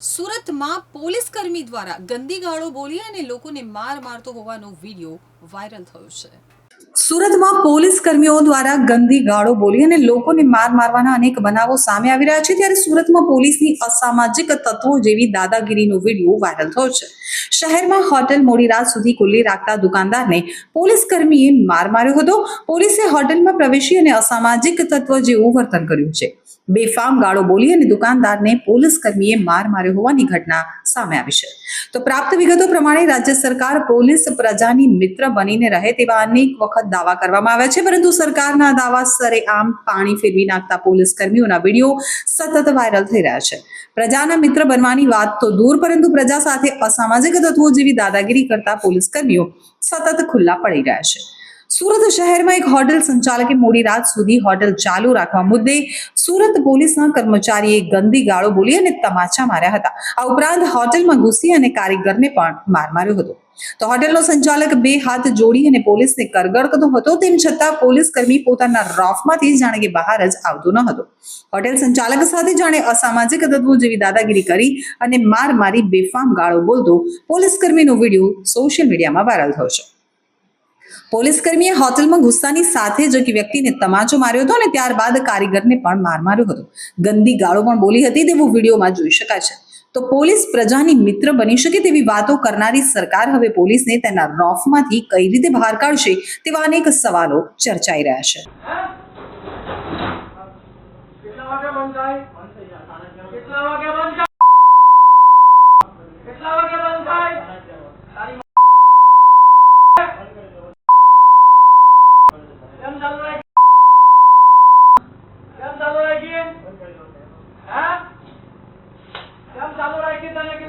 સુરતમાં પોલીસ કર્મી દ્વારા ગંદી ગાળો બોલી અને લોકોને માર મારતો હોવાનો વીડિયો વાયરલ થયો છે. સુરતમાં પોલીસ કર્મીઓ દ્વારા ગંદી ગાળો બોલી અને લોકોને માર મારવાના અનેક બનાવો સામે આવી રહ્યા છે ત્યારે સુરતમાં પોલીસની અસામાજિક તત્વો જેવી દાદાગીરીનો વીડિયો વાયરલ થયો છે. શહેરમાં હોટેલ મોડી રાત સુધી ખુલ્લી રાખતા દુકાનદારને પોલીસ કર્મીએ માર માર્યો હતો. પોલીસે હોટેલમાં પ્રવેશી અને અસામાજિક તત્વ જેવું વર્તન કર્યું છે. બેફામ ગાળો બોલી અને દુકાનદારને પોલીસ કર્મીએ માર માર્યો હોવાની ઘટના સામે આવી છે. તો પ્રાપ્ત વિગતો પ્રમાણે રાજ્ય સરકાર પોલીસ પ્રજાની મિત્ર બનીને રહે તેવા અનેક વખત દાવા કરવામાં આવ્યા છે, પરંતુ સરકારના દાવા સરે આમ પાણી ફેરવી નાખતા પોલીસ કર્મીઓના વીડિયો સતત વાયરલ થઈ રહ્યા છે. પ્રજાના મિત્ર બનવાની વાત તો દૂર, પરંતુ પ્રજા સાથે અસામાજિક તત્વો જેવી દાદાગીરી કરતા પોલીસ કર્મીઓ સતત ખુલ્લા પડી રહ્યા છે. સુરત શહેરમાં એક હોટેલ સંચાલકે મોડી રાત સુધી હોટેલ ચાલુ રાખવા મુદ્દે સુરત પોલીસના કર્મચારીએ ગંદી ગાળો બોલી અને તમાચા માર્યા હતા. આ ઉપરાંત હોટેલમાં ઘૂસી અને કારીગરને પણ માર માર્યો હતો. તો હોટેલનો સંચાલક બે હાથ જોડી અને પોલીસને કરગડતો હતો, તેમ છતાં પોલીસ કર્મી પોતાના રોફમાંથી જાણે કે બહાર જ આવતો ન હતો. હોટેલ સંચાલક સાથે જાણે અસામાજિક તત્વો જેવી દાદાગીરી કરી અને માર મારી બેફામ ગાળો બોલતો પોલીસ કર્મીનો વીડિયો સોશિયલ મીડિયામાં વાયરલ થયો છે. પોલીસ કર્મીએ હોટલમાં ગુસ્સાની સાથે જ એક વ્યક્તિને તમાચો માર્યો હતો અને ત્યારબાદ કારીગરને પણ માર માર્યો હતો. ગંદી ગાળો પણ બોલી હતી તેવું વિડીયોમાં જોઈ શકાય છે. તો પોલીસ પ્રજાની મિત્ર બની શકે તેવી વાતો કરનારી સરકાર હવે પોલીસને તેના રોફમાંથી કઈ રીતે બહાર કાઢશે તેવા અનેક સવાલો ચર્ચાઈ રહ્યા છે. કેટલા વાગે બંધ થાય કેટલા વાગે બંધ થાય કેટલા વાગે બંધ થાય તારી કેમ ચાલુ રાખી કેમ ચાલુ રાખી હા કેમ ચાલુ રાખી